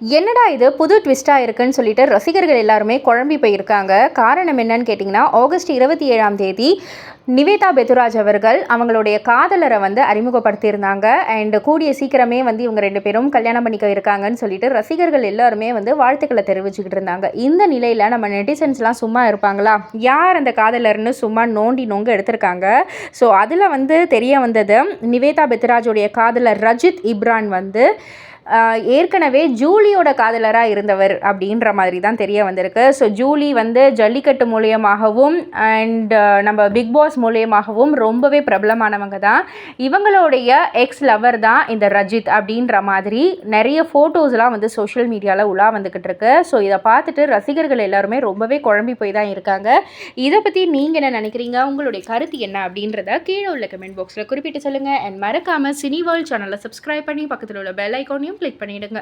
என்னடா இது புது ட்விஸ்ட்டாக இருக்குன்னு சொல்லிட்டு ரசிகர்கள் எல்லாருமே குழம்பி போயிருக்காங்க. காரணம் என்னன்னு கேட்டிங்கன்னா ஆகஸ்ட் இருபத்தி ஏழாம் தேதி நிவேதா பெத்துராஜ் அவர்கள் அவங்களுடைய காதலரை வந்து அறிமுகப்படுத்தியிருந்தாங்க. அண்ட் கூடிய சீக்கிரமே வந்து இவங்க ரெண்டு பேரும் கல்யாணம் பண்ணிக்க இருக்காங்கன்னு சொல்லிட்டு ரசிகர்கள் எல்லாருமே வந்து வாழ்த்துக்களை தெரிவிச்சுக்கிட்டு இருந்தாங்க. இந்த நிலையில் நம்ம நெட்டிசன்ஸ்லாம் சும்மா இருப்பாங்களா? யார் அந்த காதலர்னு சும்மா நோண்டி நோங்க எடுத்திருக்காங்க? ஸோ அதில் வந்து தெரிய வந்தது நிவேதா பெத்ராஜோடைய காதலர் ரஜித் இப்ரான் வந்து ஏற்கனவே ஜூலியோட காதலராக இருந்தவர் அப்படின்ற மாதிரி தான் தெரிய வந்திருக்கு. ஸோ ஜூலி வந்து ஜல்லிக்கட்டு மூலியமாகவும் அண்ட் நம்ம பிக் பாஸ் மூலியமாகவும் ரொம்பவே பிரபலமானவங்க தான். இவங்களுடைய எக்ஸ் லவர் தான் இந்த ரஜித் அப்படின்ற மாதிரி நிறைய ஃபோட்டோஸ்லாம் வந்து சோஷியல் மீடியாவில் உலா வந்துக்கிட்டு இருக்கு. ஸோ இதை பார்த்துட்டு ரசிகர்கள் எல்லாருமே ரொம்பவே குழம்பி போய் தான் இருக்காங்க. இதை பற்றி நீங்கள் என்ன நினைக்கிறீங்க? உங்களுடைய கருத்து என்ன அப்படின்றத கீழே உள்ள கமெண்ட் பாக்ஸில் குறிப்பிட்டு சொல்லுங்கள் அண்ட் மறக்காமல் சினி வேர்ல்ட் சேனலை சப்ஸ்கிரைப் பண்ணி பக்கத்தில் உள்ள பெல் ஐக்கானையும் கிளிக் பண்ணிவிடுங்க